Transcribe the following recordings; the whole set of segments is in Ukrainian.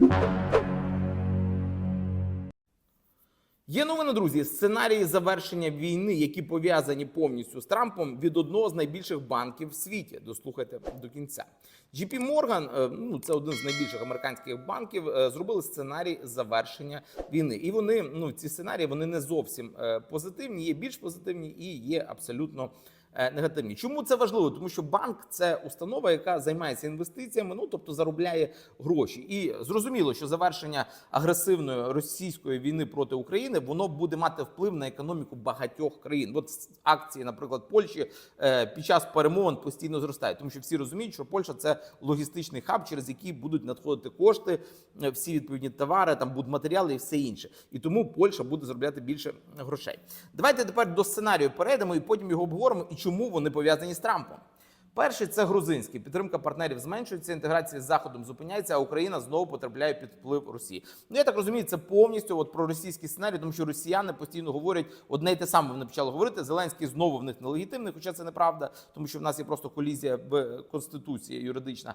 Є новини, друзі. Сценарії завершення війни, які пов'язані повністю з Трампом від одного з найбільших банків в світі. Дослухайте до кінця. JP Morgan, е, ну це один з найбільших американських банків, е, зробили сценарій завершення війни. І вони ну ці сценарії вони не зовсім е, позитивні, є більш позитивні і є абсолютно. Е, Негативні, чому це важливо? Тому що банк це установа, яка займається інвестиціями, ну тобто заробляє гроші. І зрозуміло, що завершення агресивної російської війни проти України воно буде мати вплив на економіку багатьох країн. От акції, наприклад, Польщі е, під час перемовин постійно зростають, тому що всі розуміють, що Польща це логістичний хаб, через який будуть надходити кошти, е, всі відповідні товари, там будуть матеріали і все інше. І тому Польща буде заробляти більше грошей. Давайте тепер до сценарію перейдемо і потім його обговоримо. І чому вони пов'язані з Трампом. Перший це грузинський. Підтримка партнерів зменшується, інтеграція з заходом зупиняється, а Україна знову потрапляє під вплив Росії. Ну я так розумію, це повністю от про російський сценарій, тому що росіяни постійно говорять одне й те саме. Вони почали говорити. Зеленський знову в них нелегітимний, хоча це неправда, тому що в нас є просто колізія в конституції юридична.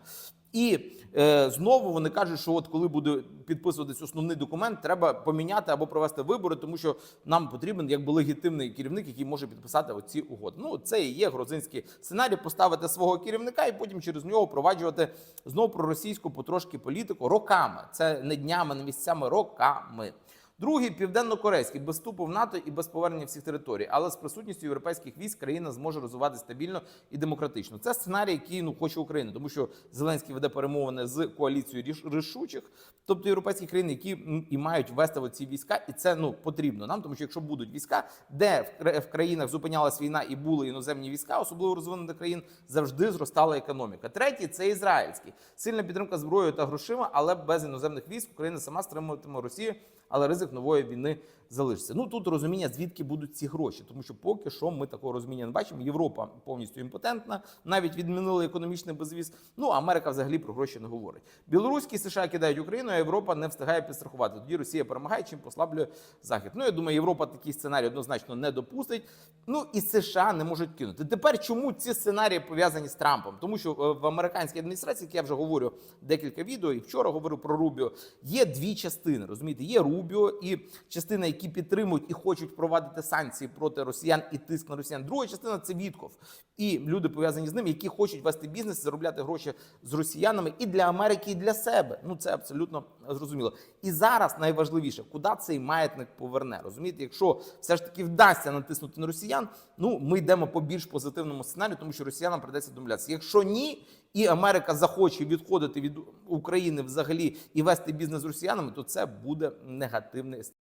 І е, знову вони кажуть, що от коли буде підписуватись основний документ, треба поміняти або провести вибори, тому що нам потрібен якби легітимний керівник, який може підписати оці угоди. Ну це і є грузинський сценарій. Поставити свого керівника і потім через нього впроваджувати знову проросійську потрошки політику роками. Це не днями, не місяцями, роками. Другий південно-корейський без вступу в НАТО і без повернення всіх територій, але з присутністю європейських військ країна зможе розвивати стабільно і демократично. Це сценарій, який ну хоче Україна, тому що Зеленський веде перемовини з коаліцією рішучих, тобто європейські країни, які і мають вести в ці війська, і це ну потрібно нам, тому що якщо будуть війська, де в країнах зупинялась війна і були іноземні війська, особливо розвинених країн, завжди зростала економіка. Третій це ізраїльський сильна підтримка зброєю та грошима, але без іноземних військ Україна сама стримуватиме Росію але ризик нової війни залишиться. Ну тут розуміння, звідки будуть ці гроші, тому що поки що ми такого розуміння не бачимо. Європа повністю імпотентна, навіть відмінили економічний безвіз. Ну Америка взагалі про гроші не говорить. Білоруські США кидають Україну, а Європа не встигає підстрахувати. Тоді Росія перемагає, чим послаблює захід. Ну я думаю, Європа такий сценарій однозначно не допустить. Ну і США не можуть кинути. Тепер чому ці сценарії пов'язані з Трампом? Тому що е, в американській адміністрації, як я вже говорю декілька відео, і вчора говорив про Рубіо, є дві частини. Розумієте, є Рубіо і частина, які підтримують і хочуть впровадити санкції проти росіян і тиск на росіян. Друга частина це Вітков і люди пов'язані з ним, які хочуть вести бізнес, заробляти гроші з росіянами і для Америки, і для себе. Ну це абсолютно зрозуміло. І зараз найважливіше, куди цей маятник поверне. Розумієте, якщо все ж таки вдасться натиснути на росіян, ну ми йдемо по більш позитивному сценарію, тому що росіянам придеться домовлятися. Якщо ні, і Америка захоче відходити від України взагалі і вести бізнес з росіянами, то це буде негативний